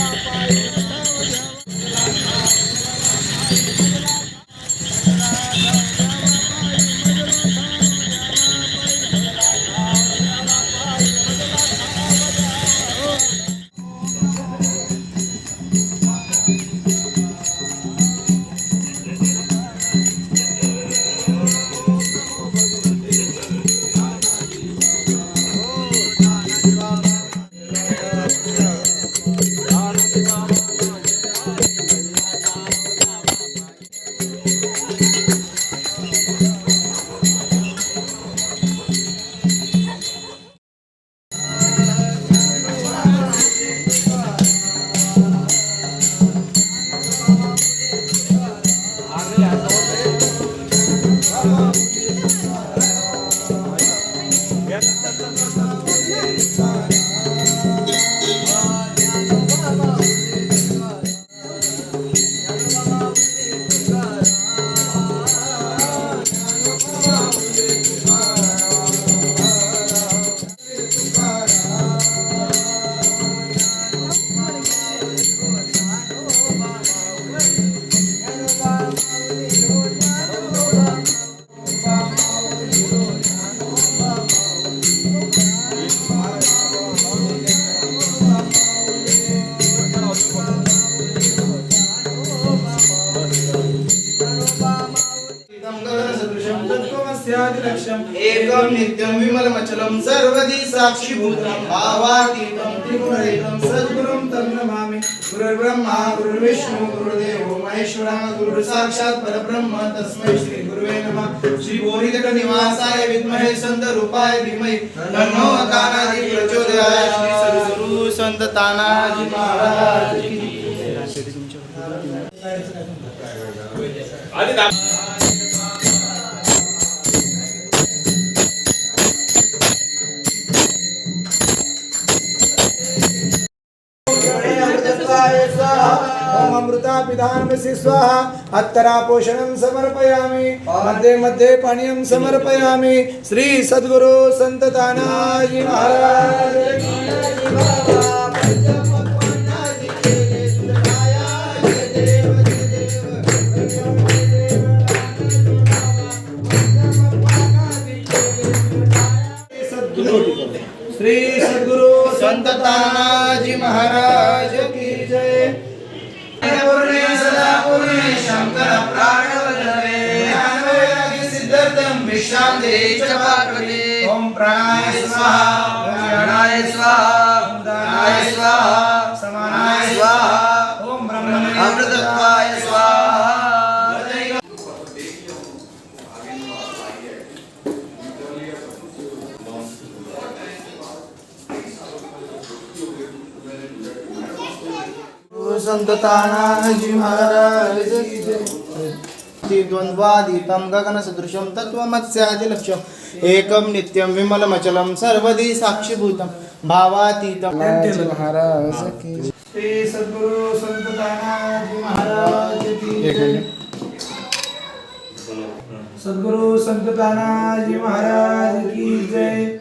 I'm एकं नित्यं विमलमचलं सर्वदी साक्षीभूतम भावातीतम त्रिगुणरहितम सद्गुरुम तं नमामि। गुरुर्ब्रह्मा गुरुर्विष्णु गुरुर्देवो महेश्वरः गुरुसाक्षात् परब्रह्म तस्मै श्री गुरुवे नमः। श्री निवासाय विद्महे संतरूपाय धीमहि। तन्नो तानाजी प्रचोदयाय श्री सद्गुरु संत तानाजी महाराज की ओम अमृता पिधानमसि स्वाहा अत्तरा पोषणं समर्पयामि मध्ये मध्ये पानीयं समर्पयामि श्री सद्गुरु संत तानाजी महाराज। संत तानाजी महाराज की जय। पूर्णे सदा पूर्णे शंकर प्राणवल्लभे ज्ञानवैराग्य सिद्धार्थं विश्रां देहि च पार्वती ओम प्राणाय स्वाहा प्राणाय स्वाहा दानाय स्वाहा समानाय स्वाहा। ओम ब्रह्मणे अमृतत्वाय स्वाहा संत तानाजी महाराज द्वन्द्वादितं गगनसदृशं तत्त्वमस्यादिलक्ष्यम् एकं नित्यं विमलमचलं सर्वदी साक्षीभूतं भावातीतं। महाराज श्री सद्गुरु संत तानाजी महाराज की जय। सद्गुरु संत तानाजी महाराज की जय।